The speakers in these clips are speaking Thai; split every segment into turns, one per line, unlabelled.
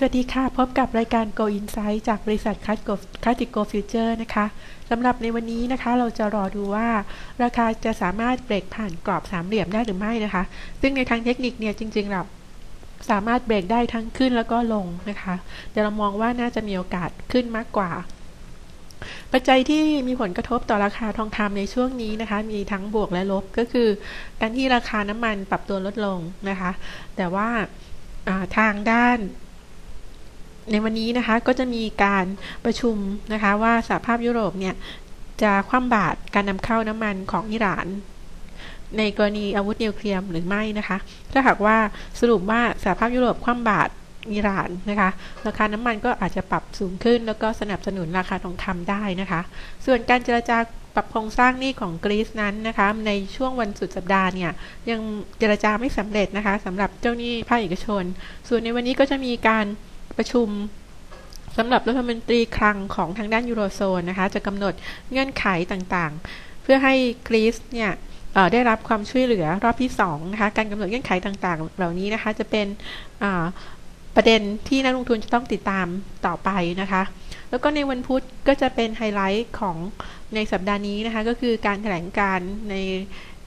สวัสดีค่ะ พบกับรายการ Go Insight จากบริษัท c l a s s i c Go Future นะคะสำหรับในวันนี้นะคะ เราจะรอดูว่า ราคาจะสามารถเบรกผ่านกรอบสามเหลี่ยมได้หรือไม่นะคะ ซึ่งในทางเทคนิคเนี่ยจริงๆเราสามารถเบรกได้ทั้งขึ้นแล้วก็ลงนะคะ เดี๋ยวเรามองว่าน่าจะมีโอกาสขึ้นมากกว่า ปัจจัยที่มีผลกระทบต่อราคาทองคำในช่วงนี้นะคะ มีทั้งบวกและลบก็คือ การที่ราคาน้ำมันปรับตัวลดลงนะคะ แต่ว่าทางด้าน ในวันนี้นะคะก็จะมีการประชุมนะคะว่าสหภาพยุโรปเนี่ยจะคว่ำบาตรการนำเข้าน้ำมันของอิหร่าน ในกรณีอาวุธนิวเคลียร์หรือไม่นะคะ ถ้าหากว่าสรุปว่าสหภาพยุโรปคว่ำบาตรอิหร่านนะคะ ราคาน้ำมันก็อาจจะปรับสูงขึ้น แล้วก็สนับสนุนราคาทองคำได้นะคะ ส่วนการเจรจาปรับโครงสร้างหนี้ของกรีซนั้นนะคะ ในช่วงวันสุดสัปดาห์เนี่ยยังเจรจาไม่สำเร็จนะคะสำหรับเจ้าหนี้ภาคเอกชน ส่วนในวันนี้ก็จะมีการ ประชุมสำหรับรัฐมนตรีคลังของทางด้านยูโรโซนนะคะ จะกำหนดเงื่อนไขต่างๆ เพื่อให้กรีซเนี่ยได้รับความช่วยเหลือรอบที่2นะคะการกำหนดเงื่อนไขต่างๆ เหล่านี้นะคะ จะเป็นประเด็นที่นักลงทุนจะต้องติดตามต่อไปนะคะ แล้วก็ในวันพุธก็จะเป็นไฮไลท์ของในสัปดาห์นี้นะคะ ก็คือการแถลงการใน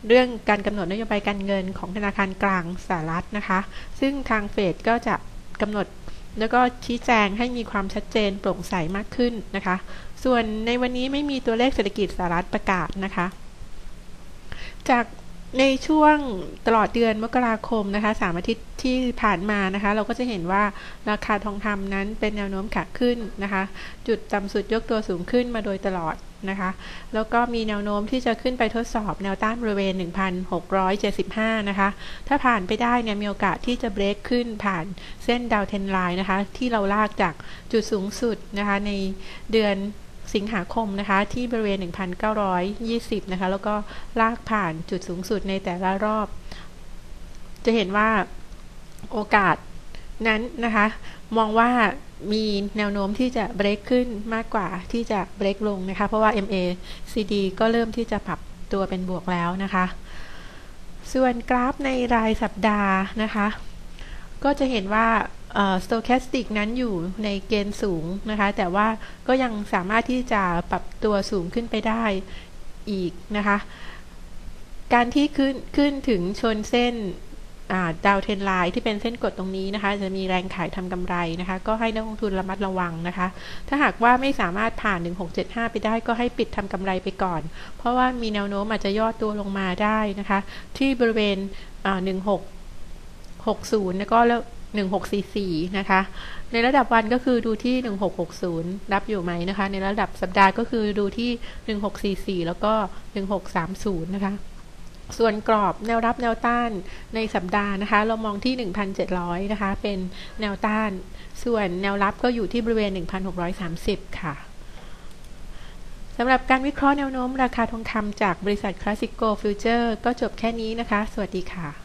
เรื่องการกำหนดนโยบายการเงินของธนาคารกลางสหรัฐนะคะ ซึ่งทางเฟดก็จะกำหนด แล้วก็ชี้แจงให้มีความชัดเจนโปร่งใสมากขึ้นนะคะ ส่วนในวันนี้ไม่มีตัวเลขเศรษฐกิจสหรัฐประกาศนะคะ จาก ในช่วงตลอดเดือนมกราคมนะคะสามอาทิตย์ที่ผ่านมานะคะ เราก็จะเห็นว่าราคาทองคำนั้นเป็นแนวโน้มขาขึ้นนะคะ จุดต่ำสุดยกตัวสูงขึ้นมาโดยตลอดนะคะ แล้วก็มีแนวโน้มที่จะขึ้นไปทดสอบแนวต้านบริเวณ 1,675 นะคะ ถ้าผ่านไปได้เนี่ยมีโอกาสที่จะเบรกขึ้นผ่านเส้นดาวเทนไลน์นะคะ ที่เราลากจากจุดสูงสุดนะคะในเดือน สิงหาคมนะคะ ที่บริเวณ 1,920 นะคะ แล้วก็ลากผ่านจุดสูงสุดในแต่ละรอบ จะเห็นว่าโอกาสนั้นนะคะ มองว่ามีแนวโน้มที่จะเบรกขึ้นมากกว่าที่จะเบรกลงนะคะ เพราะว่า MACD ก็เริ่มที่จะปรับตัวเป็นบวกแล้วนะคะ ส่วนกราฟในรายสัปดาห์นะคะ ก็จะเห็นว่า สโตแคสติกนั้นอยู่ในเกณฑ์สูงนะคะ แต่ว่าก็ยังสามารถที่จะปรับตัวสูงขึ้นไปได้อีกนะคะการที่ขึ้นขึ้นถึงชนเส้นดาวเทนไลน์ที่เป็นเส้นกดตรงนี้นะคะ จะมีแรงขายทำกำไรนะคะ ก็ให้นักลงทุนระมัดระวังนะคะ ถ้าหากว่าไม่สามารถผ่าน 1675 ไปได้ก็ให้ปิดทำกำไรไปก่อน เพราะว่ามีแนวโน้มอาจจะย่อตัวลงมาได้นะคะ ที่บริเวณ1660 แล้วก็แล้ว 1644 นะคะ ในระดับวันก็คือดูที่ 1660 รับอยู่ไหมนะคะ ในระดับสัปดาห์ก็คือดูที่ 1644 แล้วก็ 1630 นะคะ ส่วนกรอบแนวรับแนวต้านในสัปดาห์นะคะ เรามองที่ 1,700 นะคะ เป็นแนวต้าน ส่วนแนวรับก็อยู่ที่บริเวณ 1,630 ค่ะสำหรับการวิเคราะห์แนวโน้มราคาทองคำจากบริษัทคลาสสิโกฟิวเจอร์ก็จบแค่นี้นะคะ สวัสดีค่ะ